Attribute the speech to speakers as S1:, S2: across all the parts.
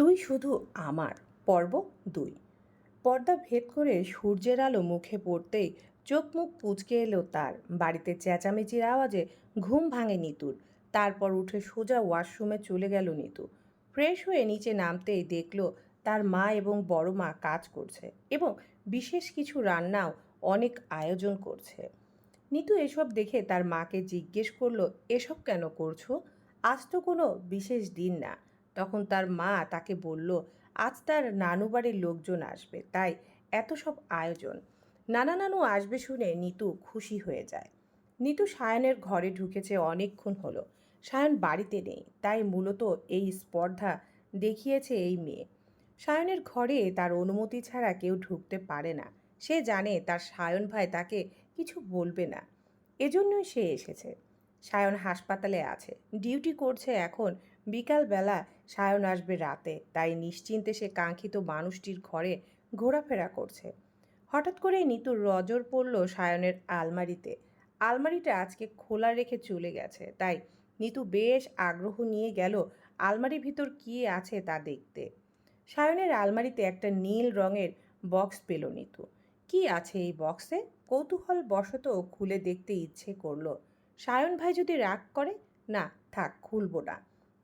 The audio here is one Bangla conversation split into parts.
S1: তুই শুধু আমার, পর্ব দুই। পর্দা ভেদ করে সূর্যের আলো মুখে পড়তেই চোখ মুখ পুচকে এলো তার। বাড়িতে চেঁচামেচির আওয়াজে ঘুম ভাঙে নিতুর। তারপর উঠে সোজা ওয়াশরুমে চলে গেল নিতু। ফ্রেশ হয়ে নিচে নামতেই দেখল তার মা এবং বড় মা কাজ করছে এবং বিশেষ কিছু রান্নাও অনেক আয়োজন করছে। নিতু এসব দেখে তার মাকে জিজ্ঞেস করল, এসব কেন করছ? আজ তো কোনো বিশেষ দিন না। তখন তার মা তাকে বলল, আজ তার নানু বাড়ির লোকজন আসবে, তাই এত সব আয়োজন। নানা নানু আসবে শুনে নিতু খুশি হয়ে যায়। নিতু সায়নের ঘরে ঢুকেছে অনেকক্ষণ হলো। সায়ন বাড়িতে নেই, তাই মূলত এই স্পর্ধা দেখিয়েছে এই মেয়ে। সায়নের ঘরে তার অনুমতি ছাড়া কেউ ঢুকতে পারে না। সে জানে তার সায়ন ভাই তাকে কিছু বলবে না। এজন্যই সে এসেছে। সায়ন হাসপাতালে আছে। ডিউটি করছে এখন বিকালবেলা সায়ন আসবে রাতে, তাই নিশ্চিন্তে সে কাঙ্ক্ষিত মানুষটির ঘরে ঘোরাফেরা করছে। হঠাৎ করে নিতুর রজর পড়ল সায়নের আলমারিতে। আলমারিটা আজকে খোলা রেখে চলে গেছে, তাই নিতু বেশ আগ্রহ নিয়ে গেল আলমারির ভিতর কী আছে তা দেখতে। সায়নের আলমারিতে একটা নীল রঙের বক্স পেল নিতু। কি আছে এই বক্সে? কৌতূহল বশত খুলে দেখতে ইচ্ছে করল। সায়ন ভাই যদি রাগ করে? না, থাক, খুলবো না।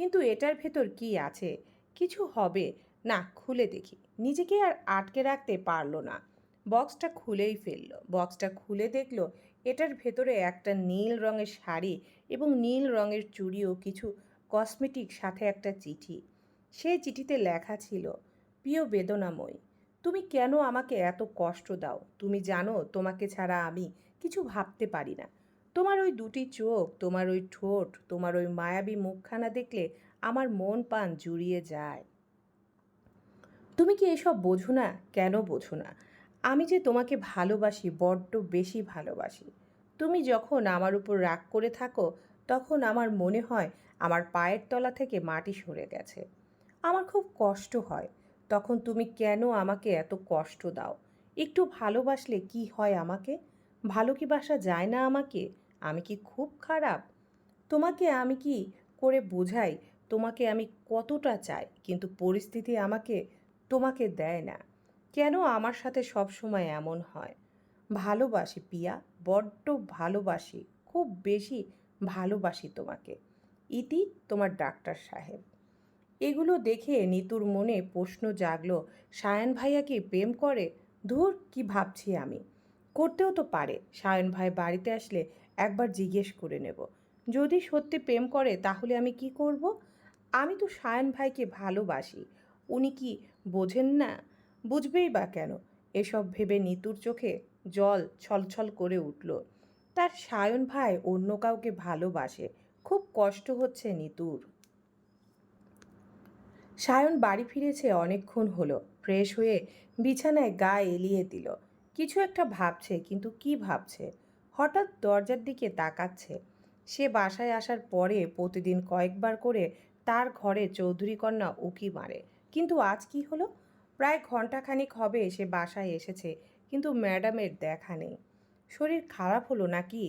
S1: কিন্তু এটার ভেতর কি আছে? কিছু হবে। না, খুলে দেখি। নিজেকে আর আটকে রাখতে পারল না। বক্সটা খুলেই ফেলল। বক্সটা খুলে দেখল, এটার ভেতরে একটা নীল রঙের শাড়ি এবং নীল রঙের চুড়ি ও কিছু কসমেটিক সাথে একটা চিঠি। সেই চিঠিতে লেখা ছিল, প্রিয় বেদনাময়, তুমি কেন আমাকে এত কষ্ট দাও? তুমি জানো, তোমাকে ছাড়া আমি কিছু ভাবতে পারি না। তোমার ওই দুটি চোখ, তোমার ওই ঠোঁট, তোমার ওই মায়াবী মুখখানা দেখলে আমার মন পান জুড়িয়ে যায়। তুমি কি এসব বোঝো না? কেন বোঝো না? আমি যে তোমাকে ভালোবাসি, বড্ড বেশি ভালোবাসি। তুমি যখন আমার উপর রাগ করে থাকো, তখন আমার মনে হয় আমার পায়ের তলা থেকে মাটি সরে গেছে। আমার খুব কষ্ট হয়। তখন তুমি কেন আমাকে এত কষ্ট দাও? একটু ভালোবাসলে কি হয় আমাকে? ভালো কি বাসা যায় না আমাকে? আমি কি খুব খারাপ? তোমাকে আমি কি করে বোঝাই? তোমাকে আমি কতটা চাই? কিন্তু পরিস্থিতি আমাকে, তোমাকে দেয় না। কেন আমার সাথে সব সময় এমন হয়? ভালোবাসি পিয়া, বড্ড ভালোবাসি, খুব বেশি ভালোবাসি তোমাকে। ইতি তোমার ডাক্তার সাহেব। এগুলো দেখে নিতুর মনে প্রশ্ন জাগলো, সায়ন ভাইয়া কি প্রেম করে? ধুর, কি ভাবছি আমি? করতেও তো পারে। সায়ন ভাই বাড়িতে আসলে একবার জিজ্ঞেস করে নেব। যদি সত্যি প্রেম করে, তাহলে আমি কি করব? আমি তো সায়ন ভাইকে ভালোবাসি। উনি কি বোঝেন না? বুঝবেই বা কেন? এসব ভেবে নিতুর চোখে জল ছলছল করে উঠল। তার সায়ন ভাই অন্য কাউকে ভালোবাসে। খুব কষ্ট হচ্ছে নিতুর। সায়ন বাড়ি ফিরেছে অনেকক্ষণ হলো। ফ্রেশ হয়ে বিছানায় গা এলিয়ে দিল। কিছু একটা ভাবছে, কিন্তু কি ভাবছে? হঠাৎ দরজার দিকে তাকাচ্ছে। সে বাসায় আসার পরে প্রতিদিন কয়েকবার করে তার ঘরে চৌধুরী কন্যা উকি মারে। কিন্তু আজ কি হলো? প্রায় ঘন্টাখানিক হবে সে বাসায় এসেছে, কিন্তু ম্যাডামের দেখা নেই। শরীর খারাপ হলো নাকি?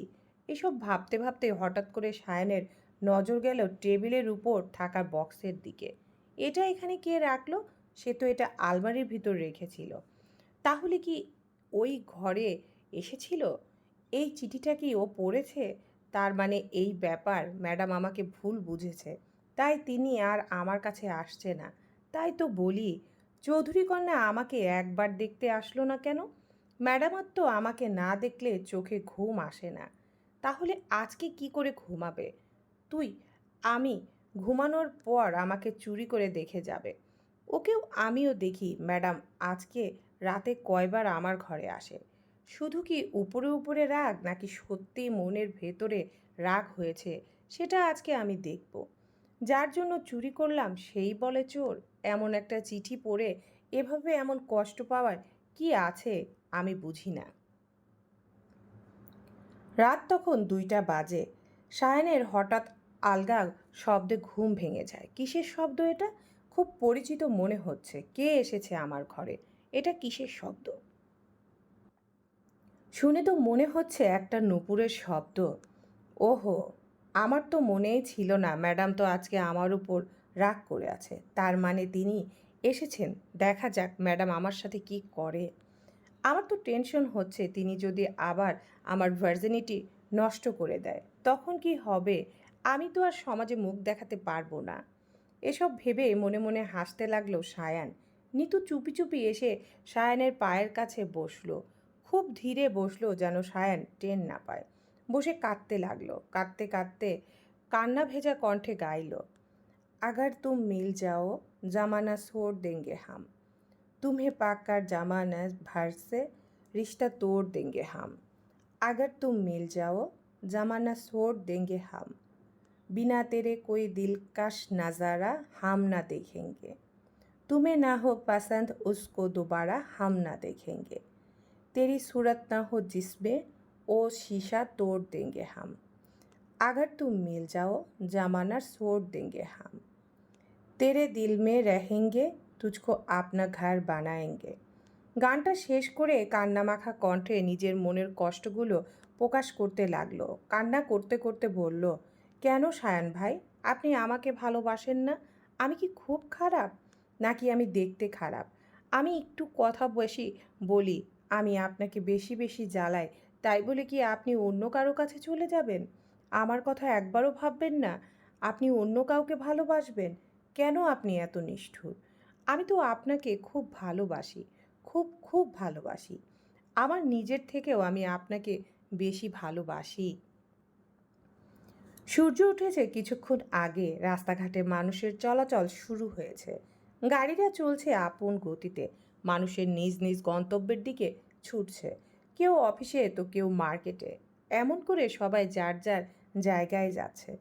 S1: এসব ভাবতে ভাবতে হঠাৎ করে সায়নের নজর গেল টেবিলের উপর থাকা বক্সের দিকে। এটা এখানে কে রাখল? সে তো এটা আলমারির ভিতর রেখেছিল। তাহলে কি ওই ঘরে এসেছিল? এই চিঠিটা কি ও পড়েছে? তার মানে এই ব্যাপার ম্যাডাম আমাকে ভুল বুঝেছে। তাই তিনি আর আমার কাছে আসছে না। তাই তো বলি, চৌধুরী কন্যা আমাকে একবার দেখতে আসলো না কেন? ম্যাডামার তো আমাকে না দেখলে চোখে ঘুম আসে না। তাহলে আজকে কি করে ঘুমাবে? তুই, আমি ঘুমানোর পর আমাকে চুরি করে দেখে যাবে। ওকেও আমিও দেখি ম্যাডাম আজকে রাতে কয়বার আমার ঘরে আসে। শুধু কি উপরে উপরে রাগ, নাকি সত্যি মনের ভেতরে রাগ হয়েছে, সেটা আজকে আমি দেখব। যার জন্য চুরি করলাম সেই বলে চোর, এমন একটা চিঠি পড়ে এভাবে এমন কষ্ট পাওয়ার কি আছে আমি বুঝি না। রাত তখন দুইটা বাজে। সায়নের হঠাৎ আলগা শব্দে ঘুম ভেঙে যায়। কিসের শব্দ এটা? খুব পরিচিত মনে হচ্ছে। কে এসেছে আমার ঘরে? এটা কিসের শব্দ? শুনে তো মনে হচ্ছে একটা নুপুরের শব্দ। ওহো, আমার তো মনেই ছিল না ম্যাডাম তো আজকে আমার উপর রাগ করে আছে। তার মানে তিনি এসেছেন। দেখা যাক ম্যাডাম আমার সাথে কি করে। আমার তো টেনশন হচ্ছে তিনি যদি আবার আমার ভার্জিনিটি নষ্ট করে দেয়। তখন কি হবে? আমি তো আর সমাজে মুখ দেখাতে পারব না। এসব ভেবে মনে মনে হাসতে লাগল সায়ান। নিতু চুপি চুপি এসে সায়ানের পায়ের কাছে বসল। খুব ধীরে বসল যেন সায়ান ট্রেন না পায়। বসে কাঁদতে লাগল, কাঁদতে কাঁদতে কান্না ভেজা কণ্ঠে গাইল, আগার তুম মিল যাও, জামানা সোর দেঙ্গে হাম। তুমে পাক্কার জামানা ভারসে রিশতা তোর দেঙ্গে হাম। আগার তুম মিল যাও, জামানা সোর দেঙ্গে হাম। বিনা তেরে দিল দিলকাশ নাজারা হাম না দেখেঙ্গে। তুমে না হোক পাসন্দ উসকো দুবারা হাম না দেখেঙ্গে। तेरी सूरत ना हो जिसमें ओ शीशा तोड़ देंगे हम अगर तुम मिल जाओ जमाना छोड़ देंगे हम তেরে দিল মে রহেঙ্গে তুঝকো আপনা ঘর বানায়েঙ্গে গানটা শেষ করে কান্নামাখা কণ্ঠে নিজের মনের কষ্টগুলো প্রকাশ করতে লাগলো কান্না করতে করতে বলল কেন সায়ান ভাই আপনি আমাকে ভালোবাসেন না আমি কি খুব খারাপ নাকি আমি দেখতে খারাপ আমি একটু কথা বেশি বলি আমি আপনাকে বেশি বেশি জ্বালাই। তাই বলে কি আপনি অন্য কারও কাছে চলে যাবেন? আমার কথা একবারও ভাববেন না। আপনি অন্য কাউকে ভালোবাসবেন। কেন আপনি এত নিষ্ঠুর? আমি তো আপনাকে খুব ভালোবাসি। খুব খুব ভালোবাসি। আমার নিজের থেকেও আমি আপনাকে বেশি ভালোবাসি। সূর্য উঠেছে কিছুক্ষণ আগে। রাস্তাঘাটে মানুষের চলাচল শুরু হয়েছে। গাড়িটা চলছে আপন গতিতে। মানুষের নিজ নিজ গন্তব্যের দিকে ছুটছে। কেউ অফিসে, তো কেউ মার্কেটে। এমন করে সবাই যার যার জায়গায় যাচ্ছে।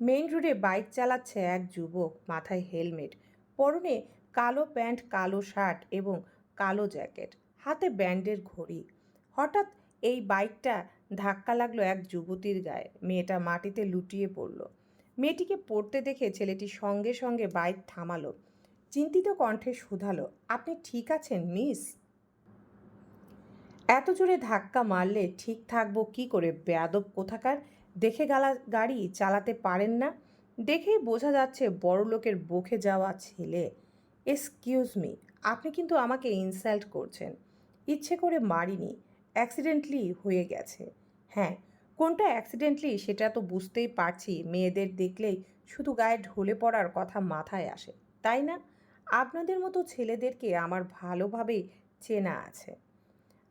S1: মেইন রোডে বাইক চালাচ্ছে এক যুবক, মাথায় হেলমেট, পরনে কালো প্যান্ট, কালো শার্ট এবং কালো জ্যাকেট, হাতে ব্যান্ডের ঘড়ি। হঠাৎ এই বাইকটা ধাক্কা লাগল এক যুবতীর গায়ে। মেয়েটা মাটিতে লুটিয়ে পড়ল। মেয়েটিকে পড়তে দেখে ছেলেটি সঙ্গে সঙ্গে বাইক থামালো। চিন্তিত কণ্ঠে শুধালো, আপনি ঠিক আছেন, মিস? এত জোরে ধাক্কা মারলে ঠিক থাকব কি করে? বেয়াদব কোথাকার? দেখে গালা, গাড়ি চালাতে পারেন না? দেখেই বোঝা যাচ্ছে বড় লোকের বকে যাওয়া ছেলে। এক্সকিউজ মি, আপনি কিন্তু আমাকে ইনসাল্ট করছেন। ইচ্ছে করে মারিনি, অ্যাক্সিডেন্টলি হয়ে গেছে। হ্যাঁ কোনটা অ্যাক্সিডেন্টলি সেটা তো বুঝতেই পারছি, মেয়েদের দেখলেই শুধু গায়ে ঢলে পড়ার কথা মাথায় আসে, তাই না? আপনাদের মতো ছেলেদেরকে আমার ভালোভাবেই চেনা আছে।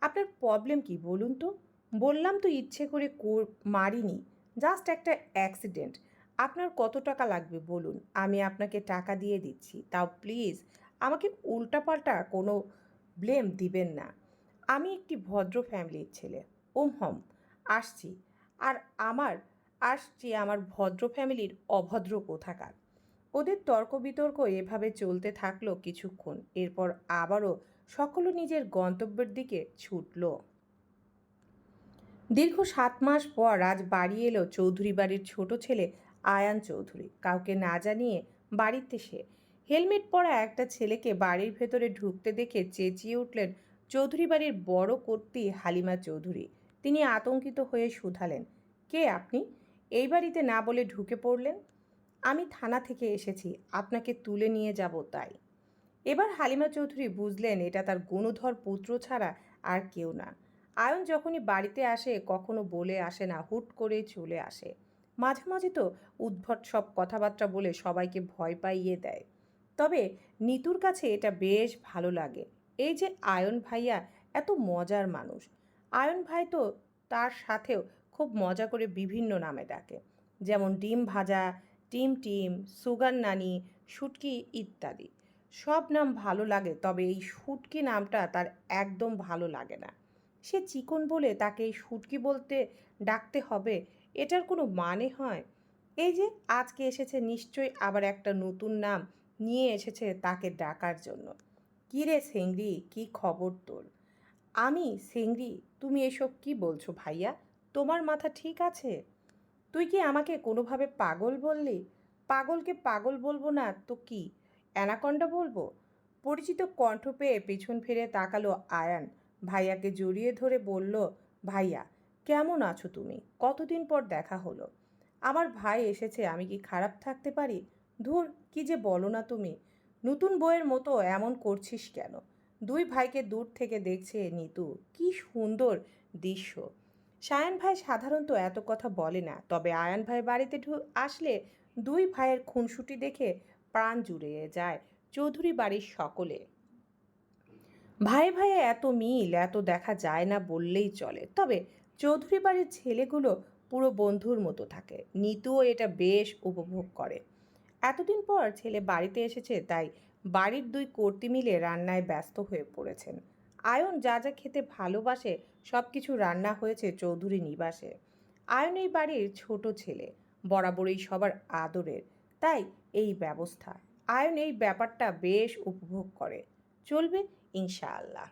S1: আপনার প্রবলেম কি বলুন তো? বললাম তো ইচ্ছে কর- মারিনি। জাস্ট একটা অ্যাক্সিডেন্ট আপনার কত টাকা লাগবে বলুন? আমি আপনাকে টাকা দিয়ে দিচ্ছি। তাও প্লিজ আমাকে উল্টাপাল্টা কোনো ব্লেম দিবেন না। আমি একটি ভদ্র ফ্যামিলির ছেলে। ওম হম, আসছি। আর আমার, আসছি আমার ভদ্র ফ্যামিলির অভদ্র কোথাকার। ওদের তর্ক বিতর্ক এভাবে চলতে থাকল কিছুক্ষণ। এরপর আবারও সকলে নিজের গন্তব্যের দিকে ছুটল। দীর্ঘ সাত মাস পর আজ বাড়ি এলো চৌধুরী বাড়ির ছোট ছেলে আয়ান চৌধুরী। কাউকে না জানিয়ে বাড়িতে সে। হেলমেট পরা একটা ছেলেকে বাড়ির ভেতরে ঢুকতে দেখে চেঁচিয়ে উঠলেন চৌধুরী বাড়ির বড় কর্ত্রী হালিমা চৌধুরী। তিনি আতঙ্কিত হয়ে শুধালেন, কে আপনি? এই বাড়িতে না বলে ঢুকে পড়লেন? আমি থানা থেকে এসেছি, আপনাকে তুলে নিয়ে যাব তাই। এবার হালিমা চৌধুরী বুঝলেন এটা তার গুণধর পুত্র ছাড়া আর কেউ না। আয়ন যখনই বাড়িতে আসে, কখনো বলে আসে না, হুট করে চলে আসে। মাঝে মাঝে তো উদ্ভট সব কথাবার্তা বলে সবাইকে ভয় পাইয়ে দেয়। তবে নিতুর কাছে এটা বেশ ভালো লাগে। এই যে আয়ন ভাইয়া এত মজার মানুষ। আয়ন ভাই তো তার সাথেও খুব মজা করে বিভিন্ন নামে ডাকে। যেমন ডিম ভাজা টিম টিম, সুগার নানি, শুটকি ইত্যাদি। সব নাম ভালো লাগে, তবে এই শুটকি নামটা তার একদম ভালো লাগে না। সে চিকন বলে তাকে এই শুটকি বলতে ডাকতে হবে, এটার কোনো মানে হয়? এই যে, আজকে এসেছে নিশ্চয়ই আবার একটা নতুন নাম নিয়ে এসেছে তাকে ডাকার জন্য। কী রে সেংরি, কি খবর তোর? আমি, সেংরি, তুমি এসব কি বলছো ভাইয়া? তোমার মাথা ঠিক আছে? তুই কি আমাকে কোনোভাবে পাগল বললি? পাগলকে পাগল বলব না তো কি? অ্যানাকন্ডা বলব? পরিচিত কণ্ঠ পেয়ে পেছন ফিরে তাকালো আয়ান। ভাইয়াকে জড়িয়ে ধরে বলল, ভাইয়া, কেমন আছো তুমি? কতদিন পর দেখা হলো? আমার ভাই এসেছে, আমি কি খারাপ থাকতে পারি? ধুর, কি যে বলো না তুমি? নতুন বইয়ের মতো এমন করছিস কেন? দুই ভাইকে দূর থেকে দেখছে নিতু। কি সুন্দর দৃশ্য। সায়ন ভাই সাধারণত এত কথা বলে না, তবে আয়ান ভাই বাড়িতে ঢু- আসলে দুই ভাইয়ের খুনসুটি দেখে প্রাণ জুড়ে যায় চৌধুরী বাড়ির সকলে। ভাই ভাইয়ে এত মিল, এত দেখা যায় না বললেই চলে, তবে চৌধুরী বাড়ির ছেলেগুলো পুরো বন্ধুর মতো থাকে, নিতুও এটা বেশ উপভোগ করে। এতদিন পর ছেলে বাড়িতে এসেছে, তাই বাড়ির দুই কর্তী মিলে রান্নায় ব্যস্ত হয়ে পড়েছেন। আয়ন যা যা খেতে ভালোবাসে সব কিছু রান্না হয়েছে চৌধুরী নিবাসে। আয়ন এই বাড়ির ছোট ছেলে, বরাবরই সবার আদরের, তাই এই ব্যবস্থা। আয়ন এই ব্যাপারটা বেশ উপভোগ করে। চলবে ইনশাআল্লাহ।